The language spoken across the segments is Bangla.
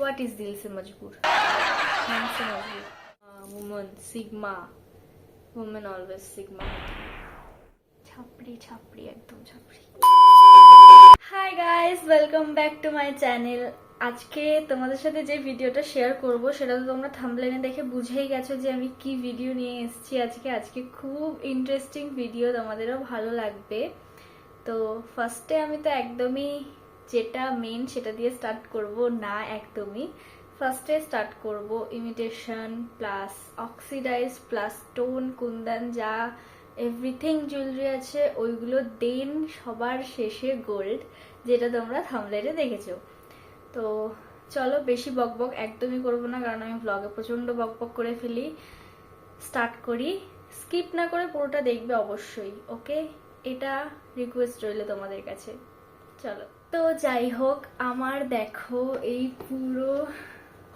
What is Dil Se Majboor? Dil Se Majboor. Uh, ah, woman, Sigma. Woman always Sigma. chapri ছাপড়ি একদম chapri hi guys welcome back to my channel আজকে তোমাদের সাথে যে ভিডিওটা শেয়ার করব সেটা তো তোমরা থামলেনে দেখে বুঝেই গেছো যে আমি কি ভিডিও নিয়ে এসেছি আজকে আজকে খুব ইন্টারেস্টিং ভিডিও তোমাদেরও ভালো লাগবে তো ফার্স্টে আমি তো একদমই যেটা মেন সেটা দিয়ে স্টার্ট করব, না একদমই। ফার্স্টে স্টার্ট করব imitation plus oxidize plus tone kundan, যা এভরিথিং জুয়েলারি আছে, ওইগুলো দেন সবার শেষে গোল্ড যেটা তোমরা থামলাইটে দেখেছ। তো চলো বেশি বকবক একদমই করব না, কারণ আমি ব্লগে প্রচণ্ড বকবক করে ফেলি। স্টার্ট করি। স্কিপ না করে পুরোটা দেখবে অবশ্যই ওকে এটা রিকোয়েস্ট রইল তোমাদের কাছে। চলো। তো যাই হোক, আমার দেখো এই পুরো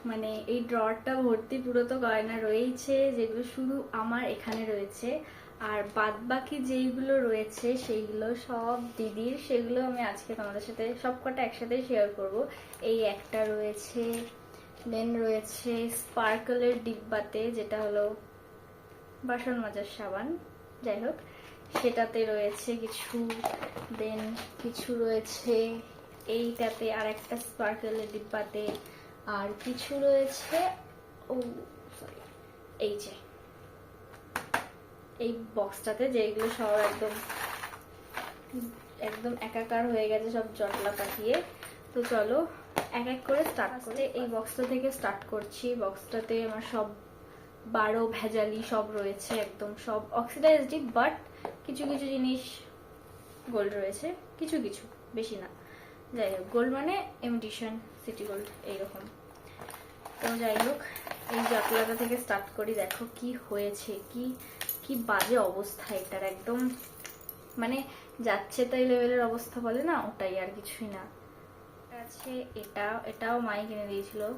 মানে এই ড্রটা ভর্তি পুরো তো গয়না রয়েছে, যেগুলো শুধু আমার এখানে রয়েছে। আর বাদ বাকি যেইগুলো রয়েছে, সেইগুলো সব দিদির, সেগুলো আমি আজকে তোমাদের সাথে সব কটা একসাথে শেয়ার করব। এই একটা রয়েছে দেন রয়েছে স্পার্কলের ডিব্বাতে, যেটা হলো বাসন মাজার সাবান। যাই হোক সেটাতে রয়েছে কিছু দেন কিছু রয়েছে এইটাতে আর একটা স্পার্কেলের ডিব্বাতে আর কিছু রয়েছে ও সরি এই যে এই বক্সটাতে যেগুলো সব একদম একদম একাকার হয়ে গেছে সব জটলা পাঠিয়ে তো চলো এক এক করে স্টার্ট করতে এই বক্সটা থেকে স্টার্ট করছি। বক্সটাতে আমার সব বারো ভেজালি সব রয়েছে একদম সব অক্সিডাইজডই বাট কিছু কিছু জিনিস গোল্ড রয়েছে। কিছু কিছু, বেশি না। যাই হোক গোল্ড মানে এমিটিশন সিটি গোল্ড এইরকম। তো যাই হোক, এই জাতলাটা থেকে স্টার্ট করি। দেখো কি হয়েছে, কি কি বাজে অবস্থা এটার। একদম মানে যাচ্ছে তাই লেভেলের অবস্থা বলে না? ওটাই আর কিছুই না। আছে এটা এটাও মাই কিনে দিয়েছিল।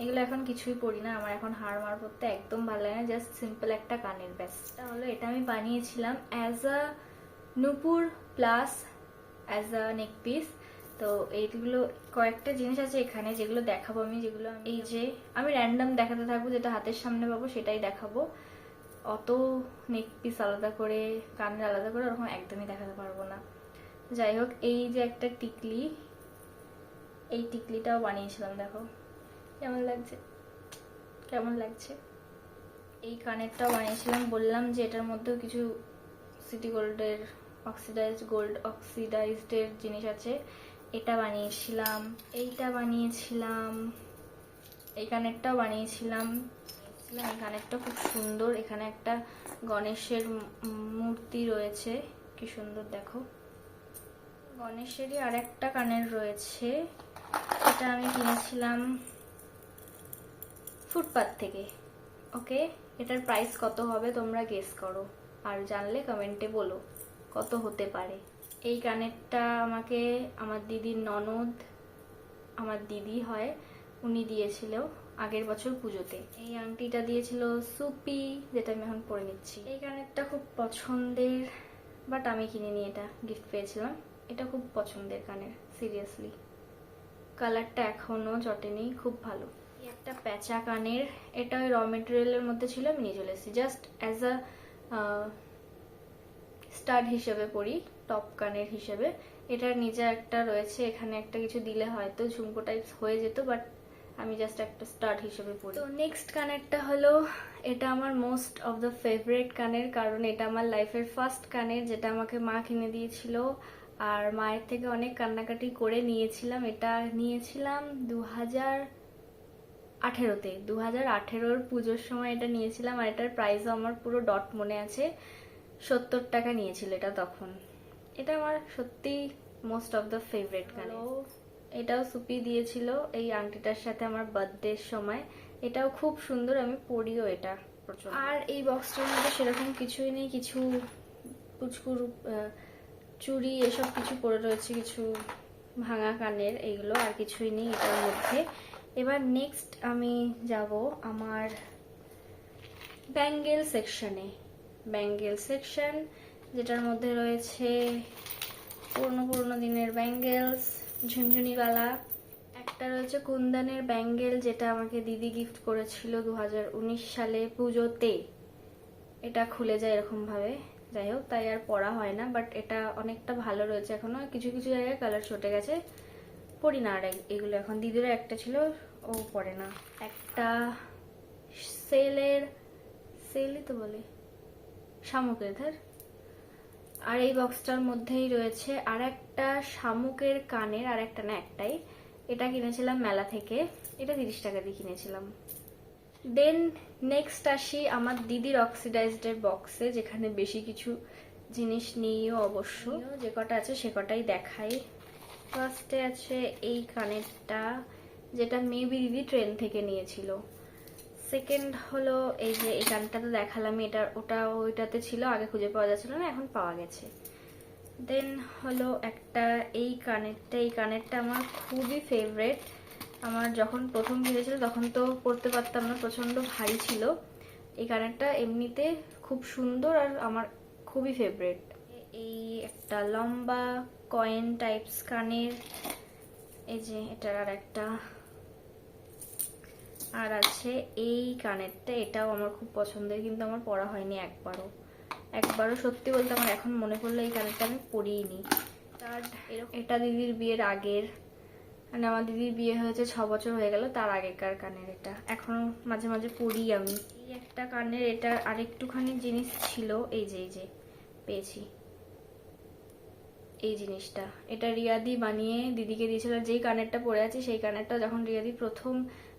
এগুলো এখন কিছুই পড়ি না আমার এখন হার মার পরতে একদম ভালো লাগে না জাস্ট সিম্পল একটা কানের ব্যাস। তাহলে এটা আমি বানিয়েছিলাম as a nupur plus as a neck piece তো এইগুলো কয়েকটা জিনিস আছে এখানে যেগুলো দেখাবো আমি যেগুলো আমি- এই যে আমি র্যান্ডম দেখাতে থাকব যেটা হাতের সামনে পাবো সেটাই দেখাবো। অত নেক পিস আলাদা করে কানের আলাদা করে ওরকম একদমই দেখাতে পারব না। যাই হোক এই যে একটা টিকলি এই টিকলিটাও বানিয়েছিলাম দেখো। কেমন লাগছে? কেমন লাগছে? এই কানেরটাও বানিয়েছিলাম, বললাম যে এটার মধ্যেও কিছু সিটি গোল্ডের অক্সিডাইজড গোল্ড অক্সিডাইজডের জিনিস আছে। এটা বানিয়েছিলাম, এইটা বানিয়েছিলাম, এই কানেরটাও বানিয়েছিলাম। এই কানেরটা খুব সুন্দর। এখানে একটা গণেশের মূর্তি রয়েছে, কি সুন্দর দেখো। গণেশেরই আর একটা কানের রয়েছে, এটা আমি কিনেছিলাম ফুটপাত থেকে ওকে এটার প্রাইস কত হবে তোমরা গেস করো। আর জানলে কমেন্টে বলো, কত হতে পারে? এই কানেরটা আমাকে আমার দিদির ননদ, আমার দিদি হয়, উনি দিয়েছিল আগের বছর পুজোতে। এই আংটিটা দিয়েছিল সুপি, যেটা আমি এখন পরে নিচ্ছি। এই কানেরটা খুব পছন্দের বাট আমি কিনে কিনিনি এটা গিফট পেয়েছিলাম। এটা খুব পছন্দের কানের সিরিয়াসলি কালারটা এখনও জটেনি, খুব ভালো। একটা প্যাঁচা কানের, এটা ওই র মেটেরিয়ালের মধ্যে ছিল, আমি নিয়ে চলে এসেছি। জাস্ট অ্যাজ আ স্টাড হিসেবে পরি টপ কানের হিসেবে। এটার নিচে একটা রয়েছে, এখানে একটা কিছু দিলে হয়তো ঝুমকো টাইপস হয়ে যেত বাট আমি জাস্ট একটা স্টার্ট হিসেবে পড়ি তো নেক্সট কানেরটা হলো, এটা আমার মোস্ট অফ দ্য ফেভারিট কানের, কারণ এটা আমার লাইফের ফার্স্ট কানের, যেটা আমাকে মা কিনে দিয়েছিল। আর মায়ের থেকে অনেক কান্নাকাটি করে নিয়েছিলাম, এটা নিয়েছিলাম দু হাজার আঠেরোতে। দু হাজার আঠেরোর পুজোর সময় এটা নিয়েছিলাম আর এটার প্রাইসও আমার পুরো ডট মনে আছে। সত্তর টাকা নিয়েছিল এটা তখন। এটা আমার সত্যি মোস্ট অফ দ্য ফেভারিট গান। এটাও সুপি দিয়েছিল এই আংটিটার সাথে আমার বার্থডের সময়। এটাও খুব সুন্দর আমি পরিও এটা প্রচুর আর এই বক্সটার মধ্যে সেরকম কিছুই নেই কিছু পুচকুর চুড়ি এসব কিছু পড়ে রয়েছে কিছু ভাঙা কানের এইগুলো আর কিছুই নেই এটার মধ্যে। এবার নেক্সট আমি যাব আমার ব্যাঙ্গেল সেকশনে ব্যাঙ্গেল সেকশন যেটার মধ্যে রয়েছে পুরনো পুরনো দিনের ব্যাঙ্গেলস ঝুনঝুনিওয়ালা একটা রয়েছে কুন্দানের ব্যাঙ্গেল যেটা আমাকে দিদি গিফট করেছিল দু হাজার উনিশ সালে পুজোতে। এটা খুলে যায় এরকমভাবে। যাই হোক, তাই আর পড়া হয় না বাট এটা অনেকটা ভালো রয়েছে এখনও কিছু কিছু জায়গায় কালার ছুটে গেছে। পরি না, আর এগুলো এখন দিদিরও একটা ছিল, ও পরে না। একটা সেলের, সেলই তো বলে শামুকের ধার আর এই বক্সটার মধ্যেই রয়েছে আর একটা শামুকের কানের আর একটা না একটাই। এটা কিনেছিলাম মেলা থেকে, এটা তিরিশ টাকা দিয়ে কিনেছিলাম। দেন নেক্সট আসি আমার দিদির অক্সিডাইজডের বক্সে, যেখানে বেশি কিছু জিনিস নিয়েও অবশ্য। যে কটা আছে সে কটাই দেখাই। ফার্স্টে আছে এই কানেরটা, যেটা মেবি দিদি ট্রেন থেকে নিয়েছিল। সেকেন্ড হলো এই যে এই গানটা তো দেখালাম, এটা ওটা ওইটাতে ছিল, আগে খুঁজে পাওয়া যাচ্ছিল না, এখন পাওয়া গেছে। দেন হলো একটা এই কানেরটা এই কানেরটা আমার খুবই ফেভারেট আমার যখন প্রথম কিনেছিল তখন তো পরতে পারতাম না, প্রচণ্ড ভারী ছিল। এই কানেরটা এমনিতে খুব সুন্দর আর আমার খুবই ফেভারেট এই একটা লম্বা কয়েন টাইপস কানের। এই যে এটার আর একটা। আর আছে এই কানেরটা এটাও আমার খুব পছন্দের কিন্তু আমার পরা হয়নি একবারও। একবারও সত্যি বলতে আমার এখন মনে পড়ল এই কানেরটা আমি পরিনি তার এটা দিদির বিয়ের আগের। মানে আমার দিদির বিয়ে হয়েছে ছ বছর হয়ে গেল তার আগেকার কানের এটা। এখনও মাঝে মাঝে পরি আমি। এই একটা কানের এটা আরেকটুখানি জিনিস ছিল এই যে এই যে পেয়েছি। এই জিনিসটা। এটা রিয়াদি বানিয়ে দিদিকে দিয়েছিল যেই কানেরটা পরে আছে সেই কানেরটা যখন রিয়াদি প্রথম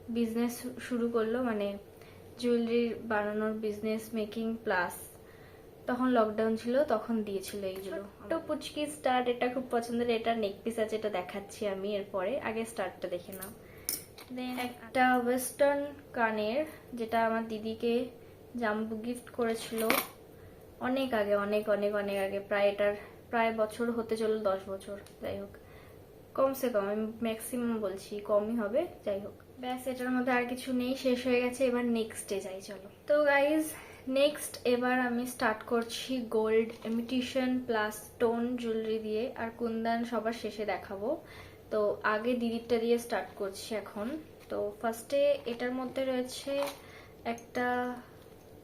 বিজনেস শুরু করল মানে জুয়েলারি বানানোর বিজনেস মেকিং প্লাস তখন লকডাউন ছিল তখন দিয়েছিল এইগুলো তো পুচকি স্টার্ট এটা খুব পছন্দের এটা নেক পিস আছে এটা দেখাচ্ছি আমি এরপরে। আগে স্টার্টটা দেখে নাও। দেন একটা ওয়েস্টার্ন কানের যেটা আমার দিদিকে জাম্বু গিফট করেছিল অনেক আগে অনেক অনেক অনেক আগে প্রায় এটার প্রায় বছর হতে চলল দশ বছর, যাই হোক। কমসে কম, আমি ম্যাক্সিমাম বলছি কমই হবে, যাই হোক। ব্যাস, এটার মধ্যে আর কিছু নেই, শেষ হয়ে গেছে, এবার নেক্সটে যাই, চলো। তো গাইজ নেক্সট এবার আমি স্টার্ট করছি gold imitation plus stone jewellery দিয়ে, আর কুন্দান সবার শেষে দেখাবো। তো আগে দিদিরটা দিয়ে স্টার্ট করছি এখন। তো ফার্স্টে এটার মধ্যে রয়েছে একটা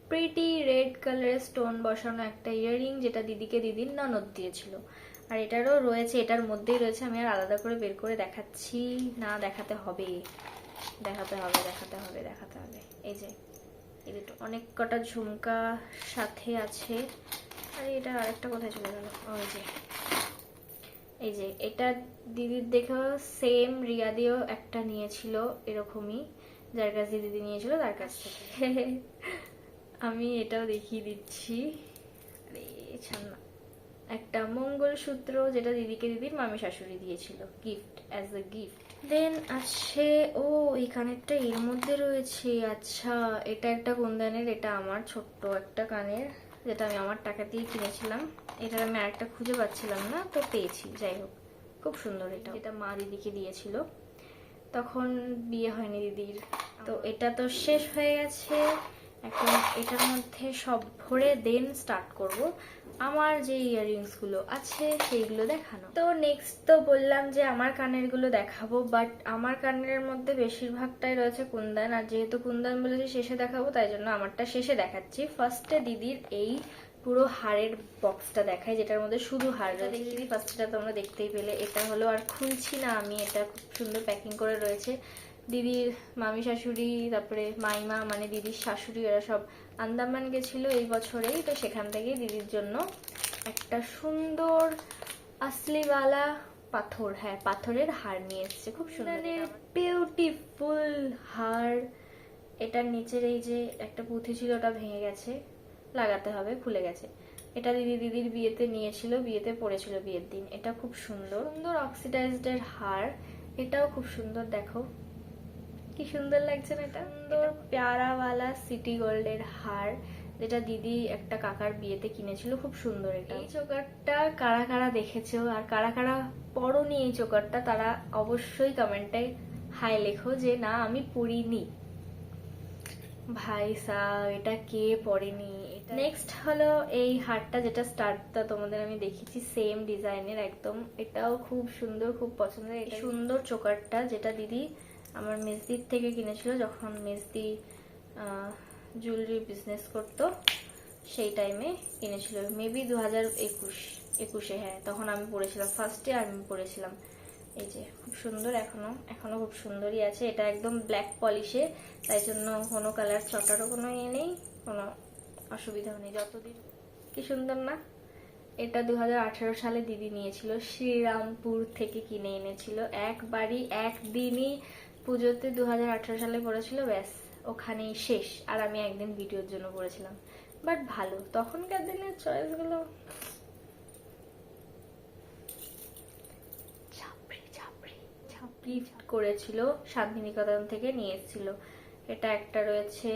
প্রিটি রেড কালারের স্টোন বসানো একটা ইয়াররিং যেটা দিদিকে দিদির ননদ দিয়েছিল। আর এটারও রয়েছে, এটার মধ্যেই রয়েছে, আমি আর আলাদা করে বের করে দেখাচ্ছি। না, দেখাতে হবে। দেখাতে হবে দেখাতে হবে দেখাতে হবে। এই যে, এই দুটো। অনেক কটা ঝুমকা সাথে আছে। আর, এটা আরেকটা কোথায় চলে গেল? ওই যে। এই যে, এটা দিদির দেখেও সেম রিয়া দিয়েও একটা নিয়েছিল, এরকমই। যার কাছ দিদি নিয়েছিল, তার কাছ থেকে। আমি এটাও দেখিয়ে দিচ্ছি। আরে ছান্না একটা মঙ্গলসূত্র যেটা দিদিকে দিদির মামি শাশুড়ি দিয়েছিল। Gift as a gift then আছে ও এই কানেরটা এর মধ্যে রয়েছে। আচ্ছা এটা একটা কুন্দানের এটা আমার ছোট্ট একটা কানের, যেটা আমি আমার টাকা দিয়ে কিনেছিলাম। এটার আমি আরেকটা খুঁজে পাচ্ছিলাম না, তো পেয়েছি। যাই হোক, খুব সুন্দর এটা। এটা মা দিদিকে দিয়েছিল। তখন বিয়ে হয়নি দিদির। তো এটা তো শেষ হয়ে গেছে। এখন এটার মধ্যে সব ভরে দেন স্টার্ট করব। আমার যে ইয়াররিংসগুলো আছে সেইগুলো দেখানো। তো নেক্সট তো বললাম যে আমার কানেরগুলো দেখাবো বাট আমার কানের মধ্যে বেশিরভাগটাই রয়েছে কুন্দান। আর যেহেতু কুন্দান বলেছি শেষে দেখাবো তাই জন্য আমারটা শেষে দেখাচ্ছি। ফার্স্টে দিদির এই পুরো হাড়ের বক্সটা দেখাই যেটার মধ্যে শুধু হাড়টা দেখিয়ে দিই ফার্স্টটা তোমরা দেখতেই পেলে এটা হলো আর খুলছি না আমি এটা খুব সুন্দর প্যাকিং করে রয়েছে। দিদির মামি শাশুড়ি তারপরে মাইমা মানে দিদির শাশুড়ি এরা সব আন্দামান গেছিল এই বছরেই তো সেখান থেকেই দিদির জন্য একটা সুন্দর আসলিওয়ালা পাথর হ্যাঁ পাথরের হার নিয়ে এসেছে খুব সুন্দর বিউটিফুল হার। এটার নিচের এই যে একটা পুঁথি ছিল ওটা ভেঙে গেছে লাগাতে হবে খুলে গেছে। এটা দিদি দিদির বিয়েতে নিয়েছিল বিয়েতে পড়েছিল বিয়ের দিন। এটা খুব সুন্দর। সুন্দর অক্সিডাইজড এর হার। এটাও খুব সুন্দর দেখো। কি সুন্দর লাগছে না এটা? সুন্দর প্যারাওয়ালা সিটি গোল্ডের হার যেটা দিদি একটা কাকার বিয়েতে কিনেছিল খুব সুন্দর এটা। এই চোকারটা কারা কারা দেখেছ? আর কারা কারা পরনি এই চোকারটা তারা অবশ্যই কমেন্টে হাই লেখো যে না আমি পড়িনি। ভাই সা এটা কে পরেনি নেক্সট হলো এই হারটা যেটা স্টার্টটা তোমাদের আমি দেখেছি সেম ডিজাইনের একদম। এটাও খুব সুন্দর খুব পছন্দের। সুন্দর চোকারটা যেটা দিদি আমার মেজদির থেকে কিনেছিল যখন মেজদি জুয়েলারি বিজনেস করতো, সেই টাইমে কিনেছিল। মেবি দু হাজার একুশ, একুশে হ্যাঁ তখন আমি পড়েছিলাম ফার্স্টে আমি পড়েছিলাম। এই যে, খুব সুন্দর এখনও এখনও খুব সুন্দরই আছে। এটা একদম ব্ল্যাক পলিশে তাই জন্য কোনো কালার চটারও কোনো ইয়ে নেই, কোনো অসুবিধাও নেই। যতদিন কি সুন্দর না? এটা দু হাজার আঠেরো সালে দিদি নিয়েছিল, শ্রীরামপুর থেকে কিনে এনেছিল। একবারই, একদিনই পুজোতে দু সালে পড়েছিল ব্যাস ওখানেই শেষ। আর আমি একদিন ভিডিওর জন্য পড়েছিলাম। বাট ভালো তখনকার দিনের চয়েসগুলো ছাপড়ি করেছিল শান্তিনিকেতন থেকে নিয়ে এসেছিল। এটা একটা রয়েছে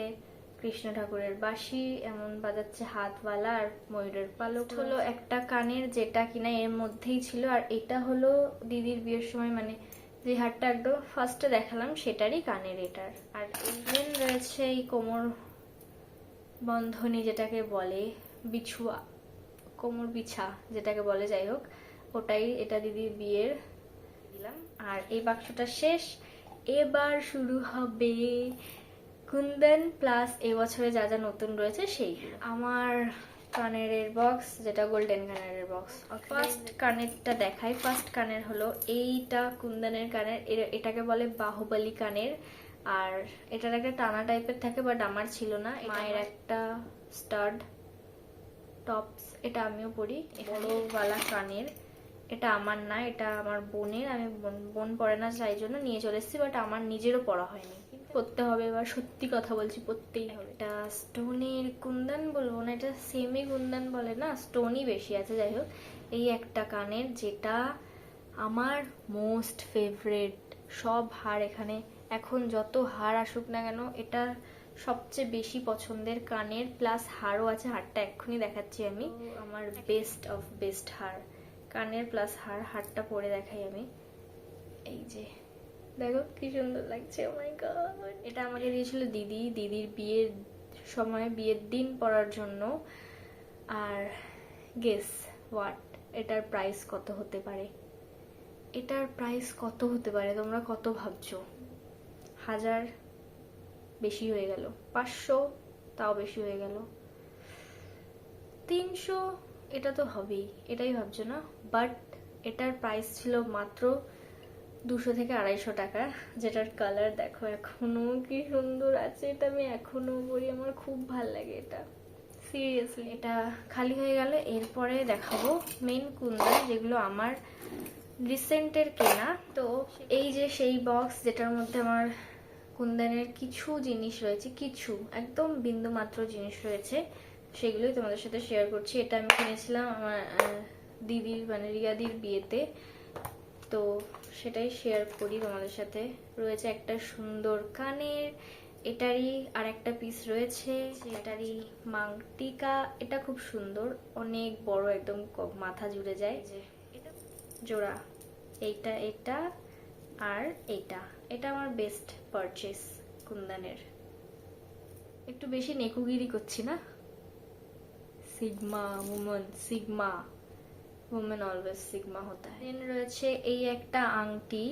কৃষ্ণ ঠাকুরের বাঁশি এমন বাজাচ্ছে হাতওয়ালা আর ময়ূরের পালক হলো একটা কানের যেটা কিনা এর মধ্যেই ছিল। আর এটা হলো দিদির বিয়ের সময় মানে যে হারটা একদম ফার্স্টে দেখালাম, সেটারই কানের এটার। আর ইভেন রয়েছে এই কোমর বন্ধনী যেটাকে বলে, বিছুয়া, কোমর বিছা যেটাকে বলে, যাই হোক, ওটাই এটা দিদির বিয়ের। দিলাম। আর এই বাক্সটা শেষ। এবার শুরু হবে কুন্দন প্লাস এবছরে যা যা নতুন রয়েছে সেই আমার কানের বক্স যেটা গোল্ডেন কানের বক্স ফার্স্ট কানেরটা দেখাই। ফার্স্ট কানের হলো এইটা কুন্দনের কানের। এটাকে বলে বাহুবলী কানের। আর এটার একটা টানা টাইপের থাকে বাট আমার ছিল না। মায়ের একটা স্টাড টপস এটা আমিও পরি। বড়ওয়ালা কানের। এটা আমার না এটা আমার বোনের। আমি বোন- বোন পরে না তাই জন্য নিয়ে চলে এসেছি বাট আমার নিজেরও পড়া হয়নি। পড়তে হবে এবার সত্যি কথা বলছি, পড়তেই হবে। এটা স্টোনের কুন্দন বলব না, এটা সেমি কুন্দন বলে না স্টোনই বেশি আছে, যাই হোক। এই একটা কানের যেটা আমার মোস্ট ফেভারেট সব হার এখানে, এখন যত হার আসুক না কেন, এটা সবচেয়ে বেশি পছন্দের কানের প্লাস হারও আছে, হারটা এক্ষুনি দেখাচ্ছি আমি, আমার বেস্ট অফ বেস্ট হার। কানের প্লাস হার, হারটা পরে দেখাই আমি। এই যে। দেখো কি সুন্দর লাগছে মাই গড এটা আমাকে দিয়েছিল দিদি, দিদির বিয়ের সময়, বিয়ের দিন পরার জন্য। আর গেস হোয়াট এটার প্রাইস কত হতে পারে? এটার প্রাইস কত হতে পারে? তোমরা কত ভাবছ? হাজার বেশি হয়ে গেল। পাঁচশো তাও বেশি হয়ে গেল। তিনশো, এটা তো হবেই। এটাই ভাবছ না? বাট এটার প্রাইস ছিল মাত্র দুশো থেকে আড়াইশো টাকা, যেটার কালার দেখো এখনও কি সুন্দর আছে, এটা আমি এখনও পরি আমার খুব ভালো লাগে এটা। সিরিয়াসলি এটা খালি হয়ে গেল, এরপরে দেখাবো মেন কুন্দন, যেগুলো আমার রিসেন্টের কেনা। তো এই যে সেই বক্স যেটার মধ্যে আমার কুন্দানের কিছু জিনিস রয়েছে, কিছু, একদম বিন্দু মাত্র জিনিস রয়েছে, সেগুলোই তোমাদের সাথে শেয়ার করছি। এটা আমি কিনেছিলাম আমার দিদির মানে রিয়াদির বিয়েতে। তো সেটাই শেয়ার করি তোমাদের সাথে। রয়েছে একটা সুন্দর কানের এটারই আর একটা পিস রয়েছে এটারই মাংটিকা। এটা খুব সুন্দর অনেক বড় একদম মাথা জুড়ে যায়। যে এটা? জোড়া এইটা এটা আর এইটা। এটা আমার বেস্ট পারচেস কুন্দানের। একটু বেশি নেকুগিরি করছি না? Sigma woman sigma. Women always sigma হতা দেন রয়েছে এই একটা আংটি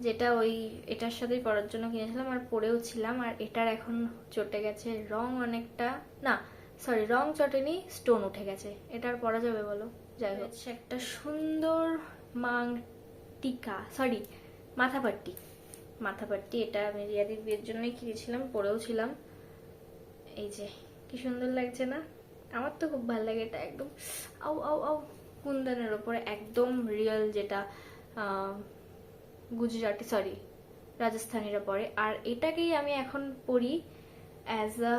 যেটা ওই এটার সাথেই পরার জন্য কিনেছিলাম আর পরেও ছিলাম আর এটার এখন চটে গেছে। রং অনেকটা না সরি রং চটেনি স্টোন উঠে গেছে। এটা আর পরা যাবে বলো যাই হোক। হচ্ছে একটা সুন্দর মাং টিকা সরি মাথাপাট্টি। মাথাপাট্টি এটা আমি রিয়াদির বিয়ের জন্যই কিনেছিলাম পরেও ছিলাম। এই যে কি সুন্দর লাগছে না? আমার তো খুব ভালো লাগে এটা একদম। আউ আউ আউ। কুন্দনের ওপরে একদম রিয়েল যেটা গুজরাটি সরি রাজস্থানীরা পরে আর এটাকেই আমি এখন পরি as a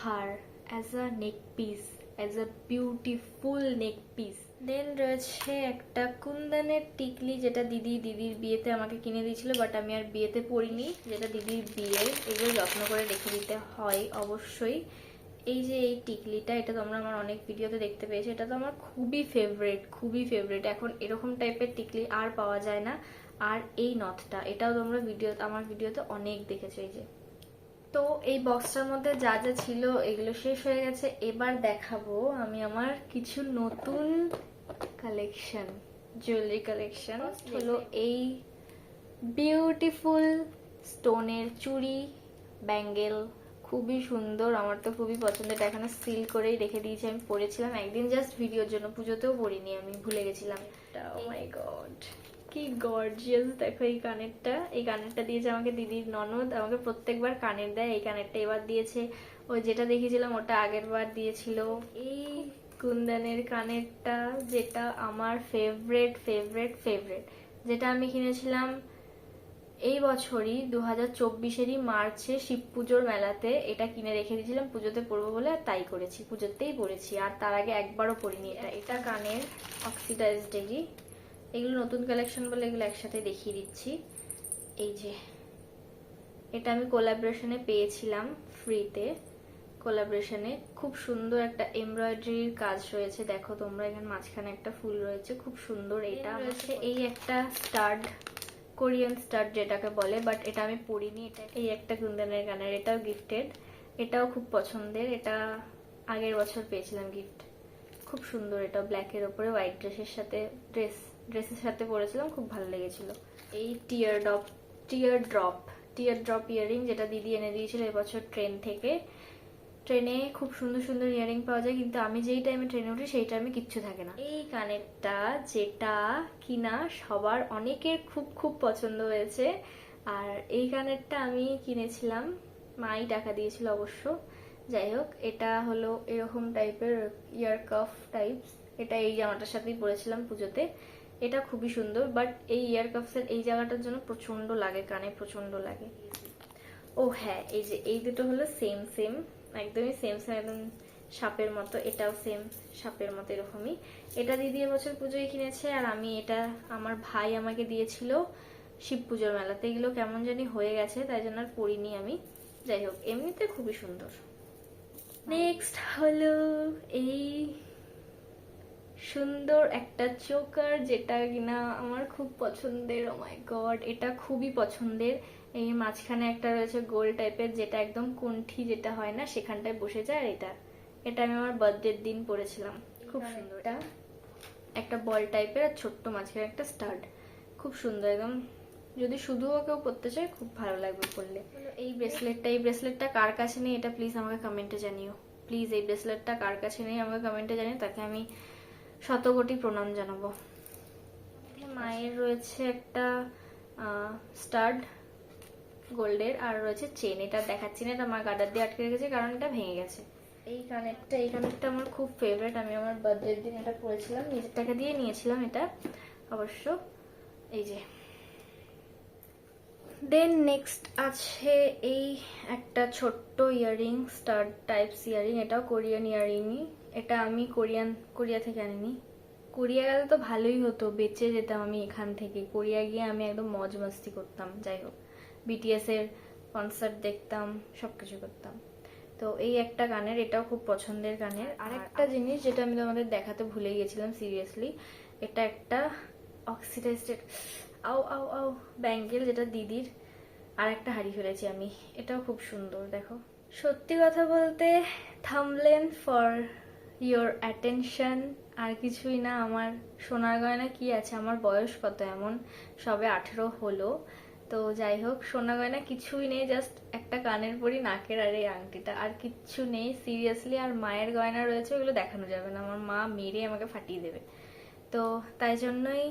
her as a neck piece as a beautiful neck piece then রয়েছে একটা কুন্দনের টিকলি যেটা দিদি, দিদির বিয়েতে আমাকে কিনে দিয়েছিল বাট আমি আর বিয়েতে পড়িনি, যেটা দিদির বিয়ে এগুলো যত্ন করে রেখে দিতে হয় অবশ্যই। এই যে এই টিকলিটা এটা তোমরা আমার অনেক ভিডিওতে দেখতে পেয়েছ এটা তো আমার খুবই ফেভারেট খুবই ফেভারেট এখন এরকম টাইপের টিকলি আর পাওয়া যায় না। আর এই নথটা এটাও তোমরা ভিডিও আমার ভিডিওতে অনেক দেখেছ এই যে। তো এই বক্সটার মধ্যে যা যা ছিল এগুলো শেষ হয়ে গেছে। এবার দেখাবো আমি আমার কিছু নতুন কালেকশন জুয়েলারি কালেকশন হলো এই বিউটিফুল স্টোনের চুড়ি ব্যাঙ্গেল খুবই সুন্দর, আমার তো খুবই পছন্দ। এটা এখানে সিল করেই রেখে দিয়েছি, আমি পরেছিলাম একদিন জাস্ট ভিডিওর জন্য। পুজোতেও পরিনি, আমি ভুলে গেছিলাম। ও মাই গড কি গর্জিয়াস দেখো এই কানেরটা। এই কানেরটা দিয়েছে আমাকে দিদির ননদ, আমাকে প্রত্যেকবার কানের দেয়, এই কানেরটা এবার দিয়েছে। ওই যেটা দেখিয়েছিলাম, ওটা আগের বার দিয়েছিল। এই কুন্দনের কানেরটা, যেটা আমার ফেভারেট ফেভারেট ফেভারেট যেটা আমি কিনেছিলাম এই বছরই দু হাজার চব্বিশেরই মার্চে শিব পুজোর মেলাতে এটা কিনে রেখে দিয়েছিলাম। পুজোতে পরবো বলে আর তাই করেছি পুজোতেই পরেছি। আর তার আগে একবারও পরিনি এটা। এটা কানের অক্সিডাইজডেরই এগুলো নতুন কালেকশন বলে এগুলো একসাথে দেখিয়ে দিচ্ছি। এই যে এটা আমি কোলাবরেশনে পেয়েছিলাম ফ্রিতে কোলাবরেশনে খুব সুন্দর একটা এমব্রয়ডারির কাজ রয়েছে। দেখো তোমরা এখানে মাঝখানে একটা ফুল রয়েছে। খুব সুন্দর। এটা হচ্ছে এই একটা স্টার্ড কোরিয়ান স্টার যেটাকে বলে বাট এটা আমি পরিনি এটা এই একটা কুন্দনের গানের, এটাও গিফটেড এটাও খুব পছন্দের, এটা আগের বছর পেয়েছিলাম গিফট খুব সুন্দর, এটা ব্ল্যাকের ওপরে হোয়াইট ড্রেসের সাথে ড্রেস ড্রেসের সাথে পরেছিলাম, খুব ভালো লেগেছিল। এই tear drop tear drop tear drop earring যেটা দিদি এনে দিয়েছিল, এবছর ট্রেন থেকে ট্রেনে খুব সুন্দর সুন্দর ইয়ারিং পাওয়া যায়, কিন্তু আমি যেই টাইমে ট্রেনে উঠি, সেই টাইমে কিচ্ছু থাকে না। এই কানেরটা যেটা কিনা সবার অনেকের খুব খুব পছন্দ হয়েছে। আর এই কানেরটা আমি কিনেছিলাম, মাই টাকা দিয়েছিল অবশ্য। যাই হোক, এটা হলো এরকম টাইপের ইয়ার কাফ টাইপস এটা এই জামাটার সাথেই পরেছিলাম পুজোতে। এটা খুবই সুন্দর বাট এই ইয়ার কাফসের এই জায়গাটার জন্য প্রচণ্ড লাগে, কানে প্রচণ্ড লাগে। ও হ্যাঁ এই যে এই দুটো হলো সেম সেম একদমই সেম সেম একদম সাপের মতো, এটাও সেম সাপের মতো এরকমই। এটা দিদি এবছর পুজোয় কিনেছে আর আমি এটা আমার ভাই আমাকে দিয়েছিল শিব পুজোর মেলাতে। এগুলো কেমন জানি হয়ে গেছে, তাই জন্য আর পরিনি আমি। যাই হোক, এমনিতে খুবই সুন্দর। নেক্সট হলো এই সুন্দর একটা চোকার, যেটা কিনা আমার খুব পছন্দের ও মাই গড এটা খুবই পছন্দের। এই মাঝখানে একটা রয়েছে গোল টাইপের যেটা একদম কুণ্ঠি যেটা হয় না সেখানটায় বসে যায় আর এটা। এটা আমি আমার বার্থডের দিন পরেছিলাম খুব সুন্দর। এটা। একটা বল টাইপের আর ছোট্ট মাঝখানে একটা স্টার্ট খুব সুন্দর একদম। যদি শুধুও কেউ পড়তে চায় খুব ভালো লাগবে পড়লে। এই ব্রেসলেটটা এই ব্রেসলেটটা কার কাছে নেই এটা প্লিজ আমাকে কমেন্টে জানিও। প্লিজ এই ব্রেসলেটটা কার কাছে নেই আমাকে কমেন্টে জানিও তাকে আমি শত কোটি প্রণাম জানাব। মায়ের রয়েছে একটা স্টার্ড গোল্ডের আর রয়েছে চেন। এটা দেখাচ্ছি না মা গার্ডার দিয়ে আটকে রেখেছে, কারণ এটা ভেঙে গেছে। এই কানেরটা এই কানেরটা আমার খুব ফেভারিট আমি আমার বার্থডের দিন এটা পরেছিলাম নিজের টাকা দিয়ে নিয়েছিলাম এটা। অবশ্য এই যে। দেন নেক্সট আছে এই একটা ছোট্ট ইয়ারিং স্টার টাইপস ইয়ারিং এটাও কোরিয়ান ইয়ারিংই এটা আমি কোরিয়ান কোরিয়া থেকে আনিনি। কোরিয়া গেলে তো ভালোই হতো, বেঁচে যেতাম আমি এখান থেকে। কোরিয়া গিয়ে আমি একদম মজ মাস্তি করতাম, যাই হোক। বিটিএস এর কনসার্ট দেখতাম সব কিছু করতাম। তো এই একটা গানের এটাও খুব পছন্দের গানের। আর একটা জিনিস যেটা আমি তোমাদের দেখাতে ভুলে গিয়েছিলাম সিরিয়াসলি এটা একটা অক্সিডাইজড আও আও আও ব্যাঙ্গেল যেটা দিদির আর একটা হারিয়ে ফেলেছি আমি। এটাও খুব সুন্দর দেখো। সত্যি কথা বলতে থামলেন ফর ইয়োর অ্যাটেনশন আর কিছুই না আমার সোনার গয়না কি আছে আমার বয়স কত এমন সবে আঠেরো হলো। তো যাই হোক, সোনা গয়না কিছুই নেই জাস্ট একটা কানের পরি নাকের আর এই আংটিটা। আর কিচ্ছু নেই সিরিয়াসলি আর মায়ের গয়না রয়েছে, ওগুলো দেখানো যাবে না। আমার মা মেরে আমাকে ফাটিয়ে দেবে। তো তাই জন্যই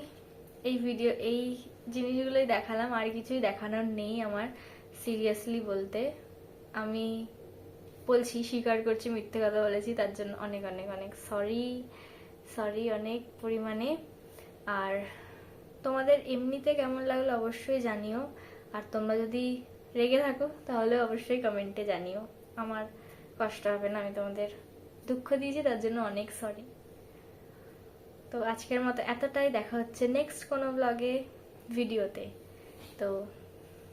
এই ভিডিও এই জিনিসগুলোই দেখালাম, আর কিছুই দেখানোর নেই আমার সিরিয়াসলি বলতে। আমি বলছি, স্বীকার করছি, মিথ্যে কথা বলেছি, তার জন্য অনেক অনেক অনেক সরি সরি অনেক পরিমাণে। আর তোমাদের এমনিতে কেমন লাগল অবশ্যই জানিও। আর তোমরা যদি রেগে থাকো, তাহলে অবশ্যই কমেন্টে জানিও। আমার কষ্ট হবে না, আমি তোমাদের দুঃখ দিয়েছি, তার জন্য অনেক সরি তো আজকের মতো এতটাই, দেখা হচ্ছে নেক্সট কোনো ব্লগে ভিডিওতে তো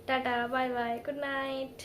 tata bye bye good night